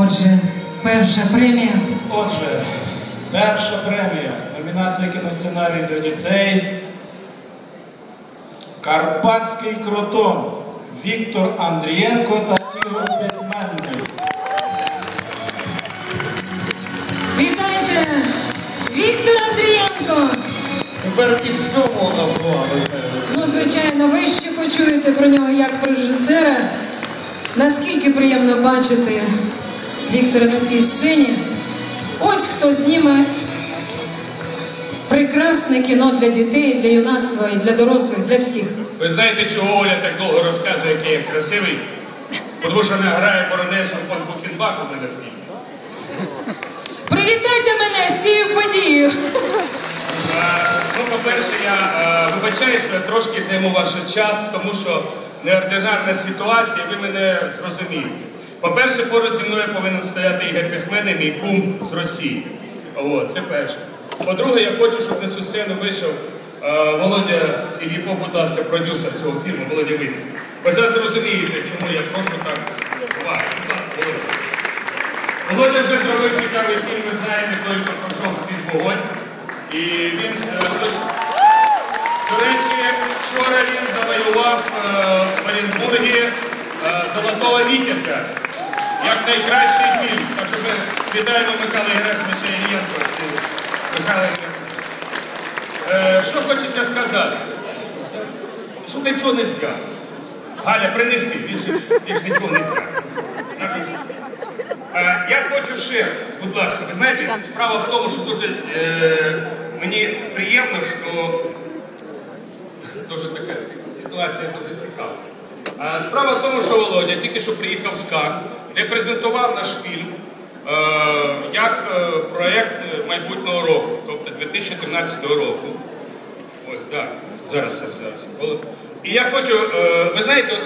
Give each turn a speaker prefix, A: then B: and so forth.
A: Отже, перша премія.
B: Отже, перша премія. Номінація кіносценарій для дітей. Карпатський кротон. Віктор Андрієнко та Ігор Письменник.
A: Вітайте! Віктор Андрієнко!
C: Тепер і в цьому.
A: Ну, звичайно, ви ще почуєте про нього як про режисера. Наскільки приємно бачити Віктора на цій сцені. Ось хто зніме прекрасне кіно для дітей, для юнацтва і для дорослих, для всіх.
D: Ви знаєте, чого Оля так довго розказує, який я красивий? Тому що вона грає баронесу фон Бухенбах у мене в фільмі.
A: Привітайте мене з цією подією!
D: Ну, по-перше, я вибачаю, що я трошки займу ваш час, тому що неординарна ситуація, ви мене зрозумієте. По-перше, поруч зі мною повинен стояти Ігор Письменний, мій кум з Росії. От, це перше. По-друге, я хочу, щоб на цю сцену вийшов е, Володя Іліпо, будь ласка, продюсер цього фільму, Володя Вийде. Ви зараз зрозумієте, чому я прошу так. Будь ласка, Володя. Володя вже зробив цікавий фільм, ви знаєте, той, хто пройшов скрізь вогонь. І він, е, до, до речі, вчора він завоював е, в Оренбургі е, Золотого Вітязя як найкращий фільм. Так що ми вітаємо Михайла Герасимовича Іллєнко з. Михайла Герасимовича. Е, що хочеться сказати? Що нічого не взяв. Галя, принеси, він нічого не взяв. Е, Я хочу ще, будь ласка, ви знаєте, справа в тому, що дуже е, мені приємно, що дуже така ситуація дуже цікава. Е, справа в тому, що Володя тільки що приїхав з Кан, де презентував наш фільм е, як е, проєкт майбутнього року, тобто 2013 року. Ось, так, зараз, зараз, зараз. І я хочу, ви знаєте,